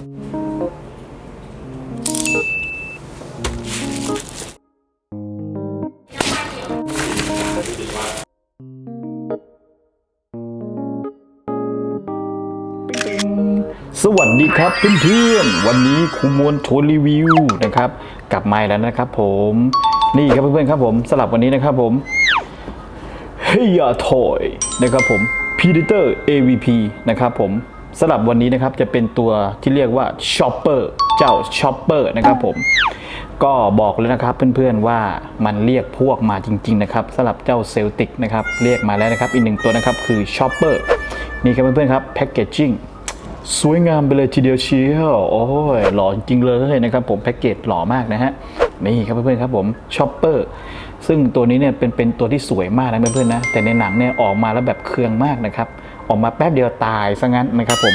สวัสดีครับเพื่อนๆ วันนี้ครูมวลโชว์รีวิวนะครับ กลับมาแล้วนะครับผมนี่ครับเพื่อนๆครับผมสลับวันนี้นะครับผมเฮียทอยนะครับผม Predator AVP นะครับผม สลับวันนี้นะครับจะเป็นตัวที่เรียกว่า Chopper เจ้า Chopper นะครับผมก็บอกเลยนะครับเพื่อนๆว่ามันเรียกพวกมาจริงๆนะครับสำหรับเจ้าเซลติกนะครับเรียกมาแล้วนะครับอีกหนึ่งตัวนะครับคือ Chopper นี่ครับเพื่อนๆครับแพ c เกจจิ้งสวยงามไปเลยทีเดียวเชียวโอ้ยหล่อจริงเลยนะครับผมแพ็กเกจหล่อมากนะฮะนี่ครับเพื่อนๆครับผมช็อปเปอร์ซึ่งตัวนี้เนี่ยเป็นเป็นตัวที่สวยมากนะเพื่อนๆนะแต่ในหนังเนี่ยออกมาแล้วแบบเคืองมากนะครับ ออกมาแป๊บเดียวตายซะงั้นนะครับผม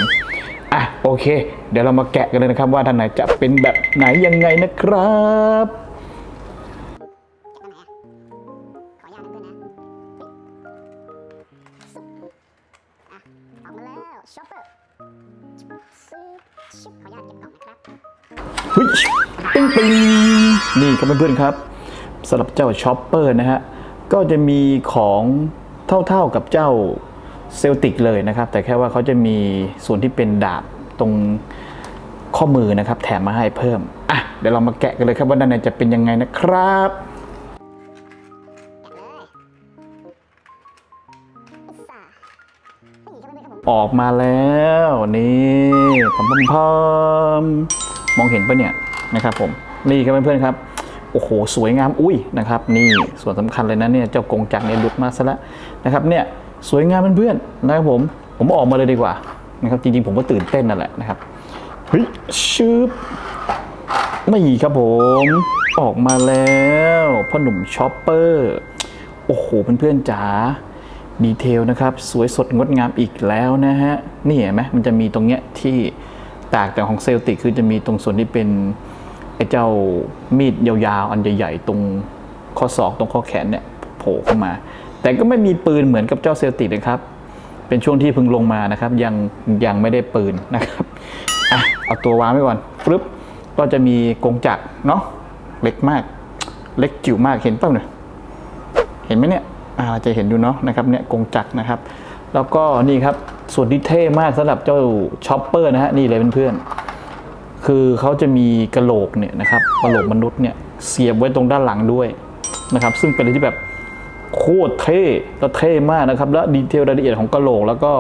อะโอเค เดี๋ยวเรามาแกะกันเลยนะครับว่าท่านไหนจะเป็นแบบไหนยังไงนะครับขออนุญาตนะเพื่อนนะอะออกมาแล้วช็อปเปอร์ซื้อชิปขออนุญาตเก็บกล่องนะครับเฮ้ยปิ้งปิงนี่ครับเพื่อนๆครับสำหรับเจ้าช็อปเปอร์นะฮะ ก็จะมีของเท่าๆกับเจ้า เซลติกเลยนะครับ แต่แค่ว่าเขาจะมีส่วนที่เป็นดาบตรงข้อมือนะครับ แถมมาให้เพิ่ม อะ เดี๋ยวเรามาแกะกันเลยครับว่าด้านในจะเป็นยังไงนะครับออกมาแล้วนี่พมพมมองเห็นปะเนี่ยนะครับผมนี่ครับเพื่อนๆครับโอ้โหสวยงามอุ้ยนะครับ นี่ส่วนสำคัญเลยนะเนี่ยเจ้ากงจักรเนี่ยหลุดมาซะแล้วนะครับเนี่ย สวยงามเพื่อนๆนะครับผมผมออกมาเลยดีกว่านะครับจริงๆผมก็ตื่นเต้นนั่นแหละนะครับเฮ้ยชืบไม่ครับผมออกมาแล้วพ่อหนุ่มช็อปเปอร์โอ้โหเพื่อนๆจ๋าดีเทลนะครับ สวยสดงดงามอีกแล้วนะฮะ นี่เห็นไหมมันจะมีตรงเนี้ยที่ตางจากของเซลติกคือจะมีตรงส่วนที่เป็นไอ้เจ้ามีดยาวๆ อันใหญ่ๆ ตรงข้อศอกตรงข้อแขนเนี่ยโผล่เข้ามา แต่ก็ไม่มีปืนเหมือนกับเจ้าเซลติกนะครับ เป็นช่วงที่เพิ่งลงมานะครับ ยังยังไม่ได้ปืนนะครับอะเอาตัววางไว้ก่อนฟึบก็จะมีกงจักรเนาะเล็กมาก เล็กจิ๋วมากเห็นเปล่าเนี่ยเห็นไหมเนี่ยอาจะเห็นอยู่เนาะนะครับเนี่ยกงจักรนะครับ แล้วก็นี่ครับส่วนที่เท่มากสำหรับเจ้าช็อปเปอร์นะฮะนี่เลยเพื่อนๆคือเขาจะมีกระโหลกเนี่ยนะครับกระโหลกมนุษย์เนี่ยเสียบไว้ตรงด้านหลังด้วยนะครับ ซึ่งเป็นอะไรที่แบบ โคตรเท่แล้วเท่มากนะครับ แล้วดีเทลรายละเอียดของกระโหลก แล้วก็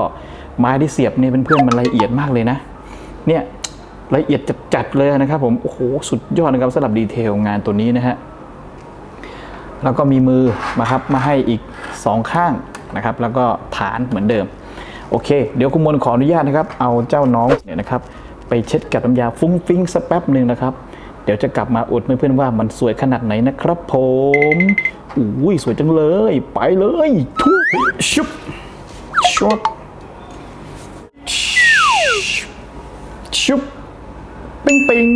ไม้ที่เสียบเนี่ยเพื่อนๆมันละเอียดมากเลยนะ เนี่ยละเอียดจัดๆเลยนะครับผม โอ้โห สุดยอดนะครับสำหรับดีเทลงานตัวนี้นะฮะ แล้วก็มีมือมาครับมาให้อีก 2 ข้างนะครับ แล้วก็ฐานเหมือนเดิม โอเค เดี๋ยวคุณมนขออนุญาตนะครับ เอาเจ้าน้องเนี่ยนะครับ ไปเช็ดกับน้ำยาฟุ้งฟิ้งสักแป๊บหนึ่งนะครับ เดี๋ยวจะกลับมาอวดเพื่อนๆว่ามันสวยขนาดไหนนะครับผม อุ้ยสวยจังเลย ไปเลยทุบชุบชุบชุบปิงปิง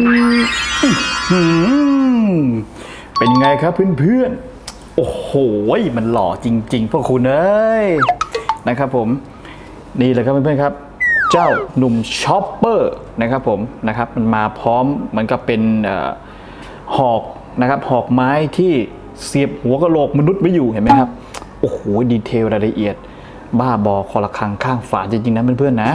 เป็นไงครับเพื่อนๆ โอ้โห มันหล่อจริง ๆ พวกคุณเอ้ยนะครับผม นี่เลยครับเพื่อนๆครับ เจ้าหนุ่มช็อปเปอร์นะครับผมนะครับ มันมาพร้อมเหมือนกับเป็นหอกนะครับหอกไม้ที่ เสียบหัวกะโหลกมนุษย์ไว้อยู่เห็นไหมครับ โอ้โห ดีเทลรายละเอียด บ้าบอคอละครังข้างฝาจริงๆนะเพื่อนๆนะ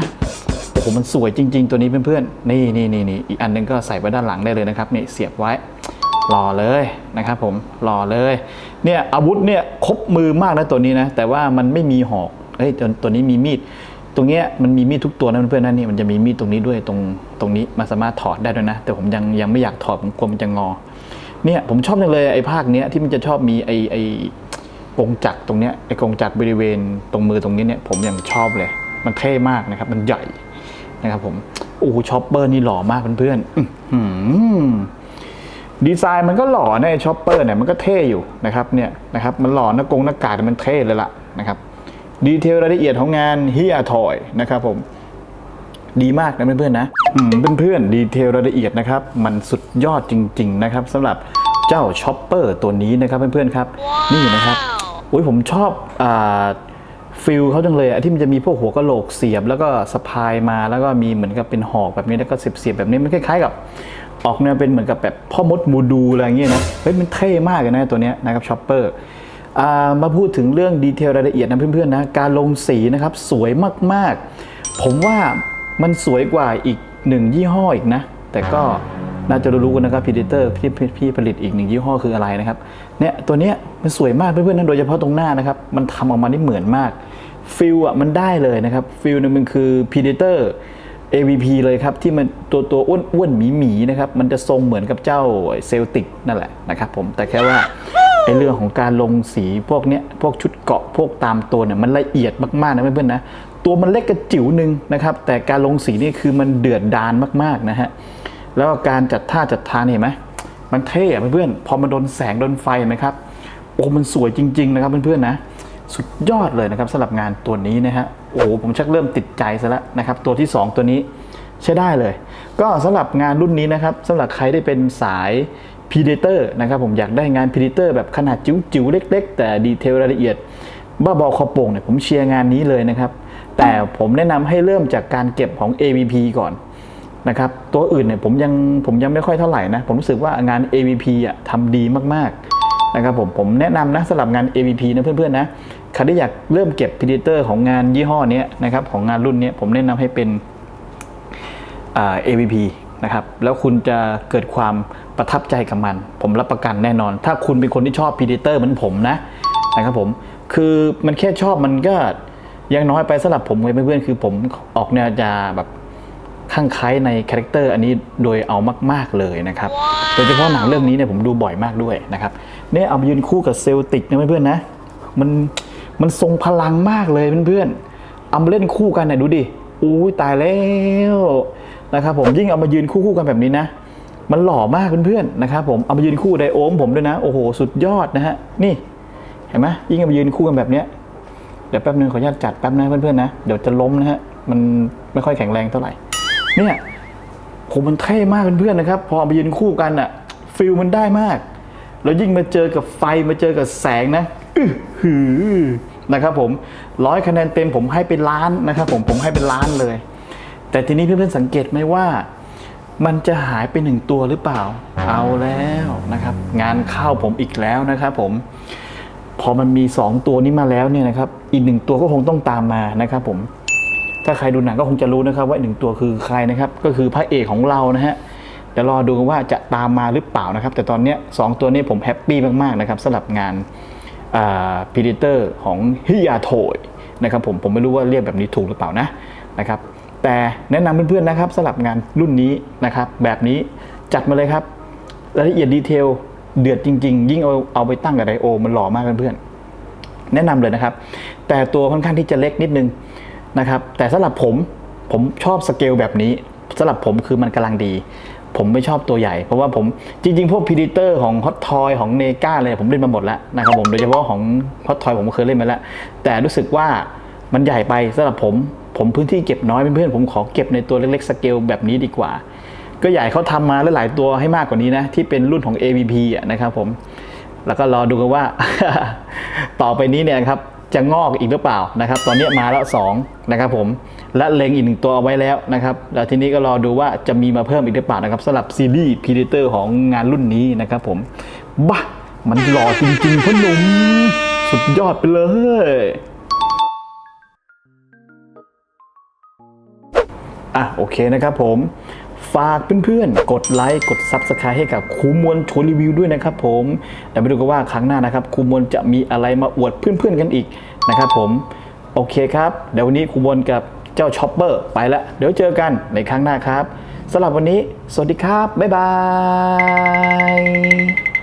โอ้โหมันสวยจริง ๆ ตัวนี้เพื่อนๆนี่นี่นี่นี่อีกอันหนึงก็ใส่ไว้ด้านหลังได้เลยนะครับนี่เสียบไว้หล่อเลยนะครับผมหล่อเลยเนี่ยอาวุธเนี่ยครบมือมากนะตัวนี้นะ แต่ว่ามันไม่มีหอกเอ้ยตัวตัวนี้มีมีด ตรงเนี้ยมันมีมีดทุกตัวนะเพื่อนๆนะนี่มันจะมีมีดตรงนี้ด้วยตรงตรงนี้มันสามารถถอดได้ด้วยนะ แต่ผมยังยังไม่อยากถอดผมกลัวมันจะงอ เนี่ยผมชอบจังเลยไอ้ภาคเนี้ยที่มันจะชอบมีไอ้ไอ้กงจักรตรงเนี้ยไอ้กงจักรบริเวณตรงมือตรงนี้เนี่ยผมยังชอบเลย มันเท่มากนะครับ มันใหญ่นะครับผมโอ้ช็อปเปอร์นี่หล่อมากเพื่อนๆดีไซน์มันก็หล่อนะไอ้ช็อปเปอร์เนี่ยมันก็เท่อยู่นะครับเนี่ยนะครับมันหล่อหน้ากงหน้ากากมันเท่เลยล่ะนะครับดีเทลรายละเอียดของงานเฮียทอยนะครับผม ดีมากนะเพื่อนๆนะอืมเพื่อนๆดีเทลรายละเอียดนะครับ มันสุดยอดจริง ๆ นะครับสำหรับเจ้าช็อปเปอร์ตัวนี้นะครับเพื่อนๆครับ นี่นะครับอุ้ยผมชอบอ่าฟิลเขาจังเลยอะที่มันจะมีพวกหัวกะโหลกเสียบ แล้วก็สะพายมาแล้วก็มีเหมือนกับเป็นหอกแบบนี้แล้วก็เสียบเสียบๆแบบนี้มันคล้ายๆกับ ออกแนวเป็นเหมือนกับแบบพ่อมดมูดูอะไรอย่างเงี้ยนะเฮ้ยมันเท่มากเลยนะตัวเนี้ยนะครับชอปเปอร์มาพูดถึงเรื่องดีเทลรายละเอียดนะเพื่อนๆนะการลงสีนะครับสวยมากๆ ผมว่า มันสวยกว่าอีกหนึ่งยี่ห้ออีกนะ แต่ก็น่าจะรู้ๆกันนะครับพีดิเตอร์ที่พี่ผลิตอีกหนึ่งยี่ห้อคืออะไรนะครับเนี่ยตัวเนี้ยมันสวยมากเพื่อนๆนะโดยเฉพาะตรงหน้านะครับ มันทำออกมาได้เหมือนมากฟิลอะมันได้เลยนะครับฟิลเนี่ยมันคือ Predator AVP เลยครับ ที่มันตัวตัวอ้วนอ้วนหมีหมีๆนะครับ มันจะทรงเหมือนกับเจ้าเซลติกนั่นแหละนะครับผมแต่แค่ว่าไอเรื่องของการลงสีพวกเนี้ยพวกชุดเกาะพวกตามตัวเนี่ยมันละเอียดมากๆนะเพื่อนๆนะ ตัวมันเล็กกระจิ๋วหนึ่งนะครับ แต่การลงสีนี่คือมันเดือดดานมากๆนะฮะแล้วการจัดท่าจัดทางเห็นไหมมันเท่อะเพื่อนๆพอมันโดนแสงโดนไฟเห็นไหมครับโอ้มันสวยจริง ๆ นะครับเพื่อนๆนะสุดยอดเลยนะครับสำหรับงานตัวนี้นะฮะโอ้ผมชักเริ่มติดใจซะแล้วนะครับ ตัวที่ 2 ตัวนี้ใช้ได้เลย ก็สำหรับงานรุ่นนี้นะครับสำหรับใครได้เป็นสาย Predator นะครับผมอยากได้งาน Predator แบบขนาดจิ๋วๆเล็ก ๆ แต่ดีเทลรายละเอียดบ้าบอคอโป่งเนี่ยผมเชียร์งานนี้เลยนะครับ แต่ผมแนะนำให้เริ่มจากการเก็บของ AVP ก่อนนะครับ ตัวอื่นเนี่ยผมยังผมยังไม่ค่อยเท่าไหร่นะ ผมรู้สึกว่างาน AVP อะทำดีมากๆนะครับผมผมแนะนำนะสำหรับงาน AVP นะเพื่อนๆนะใครที่อยากเริ่มเก็บ Predator ของงานยี่ห้อนี้นะครับของงานรุ่นเนี้ยผมแนะนำให้เป็นอ่า AVP นะครับแล้วคุณจะเกิดความประทับใจกับมัน ผมรับประกันแน่นอน ถ้าคุณเป็นคนที่ชอบ Predator เหมือนผมนะนะครับผมคือมันแค่ชอบมันก็ ยังน้อยไปสำหรับผมเลยเพื่อนๆคือผมออกแนวจะแบบข้างไคล้ายในคาแรคเตอร์อันนี้โดยเอามาก ๆเลยนะครับ โดยเฉพาะหนังเรื่องนี้เนี่ยผมดูบ่อยมากด้วยนะครับเนี่ยเอามายืนคู่กับเซลติกนะเพื่อนๆนะมันมันทรงพลังมากเลยเพื่อนๆเอามาเล่นคู่กันเนี่ยดูดิอู้ยตายแล้วนะครับผมยิ่งเอามายืนคู่คู่ๆกันแบบนี้นะ มันหล่อมากเพื่อนๆนะครับผมเอามายืนคู่ไดโอมผมด้วยนะโอ้โหสุดยอดนะฮะนี่เห็นไหมยิ่งเอามายืนคู่กันแบบเนี้ยเดี๋ยวแป๊บนึงขออนุญาตจัดแป๊บนะเพื่อนๆนะ เดี๋ยวจะล้มนะฮะ มันไม่ค่อยแข็งแรงเท่าไหร่ เนี่ยผมมันเท่มากเพื่อนๆนะครับ พอเอามายืนคู่กันอะฟิลมันได้มาก แล้วยิ่งมาเจอกับไฟมาเจอกับแสงนะอื้อหือนะครับผมร้อยคะแนนเต็มผมให้เป็นล้านนะครับผมผมให้เป็นล้านเลย แต่ทีนี้เพื่อนๆสังเกตไหมว่ามันจะหายไปหนึ่งตัวหรือเปล่า เอาแล้วนะครับ งานเข้าผมอีกแล้วนะครับผม พอมันมี 2 ตัวนี้มาแล้วเนี่ยนะครับอีกหนึ่งตัวก็คงต้องตามมานะครับผมถ้าใครดูหนังก็คงจะรู้นะครับ ว่าหนึ่งตัวคือใครนะครับ ก็คือพระเอกของเรานะฮะเดี๋ยวรอดูกันว่าจะตามมาหรือเปล่านะครับ แต่ตอนนี้สองตัวนี้ผมแฮปปี้มาก ๆ นะครับสำหรับงานพีดิเตอร์ของฮิยาโทยนะครับผมผมไม่รู้ว่าเรียกแบบนี้ถูกหรือเปล่านะนะครับ แต่แนะนำเพื่อนๆนะครับสำหรับงานรุ่นนี้นะครับ แบบนี้จัดมาเลยครับ รายละเอียดดีเทล เดือดจริง ๆ ยิ่งเอาเอาไปตั้งกับไดโอ มันหล่อมากเพื่อนๆแนะนำเลยนะครับ แต่ตัวค่อนข้างที่จะเล็กนิดนึงนะครับ แต่สำหรับผมผมชอบสเกลแบบนี้สำหรับผมคือมันกำลังดี ผมไม่ชอบตัวใหญ่ เพราะว่าผมจริง ๆ พวกพีดิเตอร์ของฮอตทอยของเนกาเลยผมเล่นมาหมดแล้วนะครับผมโดยเฉพาะของฮอตทอยผมเคยเล่นมาแล้ว แต่รู้สึกว่ามันใหญ่ไปสำหรับผม ผมพื้นที่เก็บน้อยเพื่อนๆผมขอเก็บในตัวเล็กๆสเกลแบบนี้ดีกว่า ก็อยากให้เขาทำมาหลายตัวให้มากกว่านี้นะ ที่เป็นรุ่นของ AVP อะนะครับผม แล้วก็รอดูกันว่า ต่อไปนี้เนี่ยครับจะงอกอีกหรือเปล่านะครับ ตอนนี้มาแล้ว2นะครับผม และเล็งอีกหนึ่งตัวเอาไว้แล้วนะครับ แล้วทีนี้ก็รอดูว่าจะมีมาเพิ่มอีกหรือเปล่านะครับสำหรับซีรีส์ Predator ของงานรุ่นนี้นะครับผม บ้ามันหล่อจริงๆพ่อหนุ่มสุดยอดไปเลยอะโอเคนะครับผม ฝากเพื่อนๆ กดไลค์ กด Subscribe ให้กับครูมวลชวนรีวิวด้วยนะครับผมเดี๋ยวไปดูกันว่าครั้งหน้านะครับครูมวลจะมีอะไรมาอวดเพื่อนๆกันอีกนะครับผม โอเคครับ เดี๋ยววันนี้ครูมวลกับเจ้าช็อปเปอร์ไปละเดี๋ยวเจอกันในครั้งหน้าครับสำหรับวันนี้ สวัสดีครับ บ๊ายบาย